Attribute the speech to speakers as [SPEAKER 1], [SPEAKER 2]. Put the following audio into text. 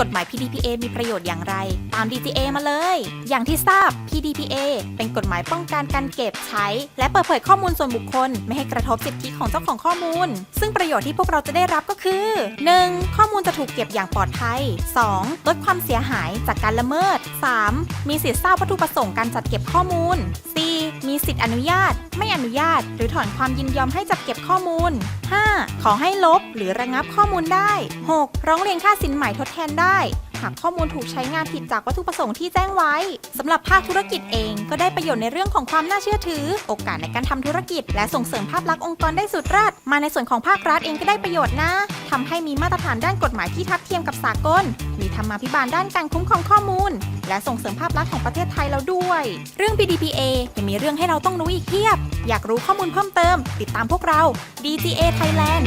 [SPEAKER 1] กฎหมาย PDPA มีประโยชน์อย่างไร ตาม DGA มาเลย อย่างที่ทราบ PDPA เป็นกฎหมายป้องกันการเก็บใช้ และเปิดเผยข้อมูลส่วนบุคคล ไม่ให้กระทบสิทธิของเจ้าของข้อมูล ซึ่งประโยชน์ที่พวกเราจะได้รับก็คือ 1. ข้อมูลจะถูกเก็บอย่างปลอดภัย 2. ลดความเสียหายจากการละเมิด 3. มีสิทธิทราบวัตถุประสงค์การจัดเก็บข้อมูล 4. มีสิทธิอนุญาต ไม่อนุญาต หรือถอนความยินยอมให้จัดเก็บข้อมูล 5. ขอให้ลบหรือระงับข้อมูลได้ 6. ร้องเรียนค่าสินใหม่ทดแทนได้ หากข้อมูลถูกใช้งานผิดจากวัตถุประสงค์ที่แจ้งไว้สำหรับภาคธุรกิจเองก็ได้ประโยชน์ในเรื่องของความน่าเชื่อถือ โอกาสในการทำธุรกิจ และส่งเสริมภาพลักษณ์องค์กรได้สุดราดมาในส่วนของภาครัฐเองก็ได้ประโยชน์นะทำให้มีมาตรฐานด้านกฎหมายที่ทัดเทียมกับสากล มีธรรมาภิบาลด้านการคุ้มครองข้อมูล และส่งเสริมภาพลักษณ์ของประเทศไทยเราด้วย เรื่อง PDPA ยังมีเรื่องให้เราต้องรู้อีกเพียบ อยากรู้ข้อมูลเพิ่มเติม ติดตามพวกเรา DGA Thailand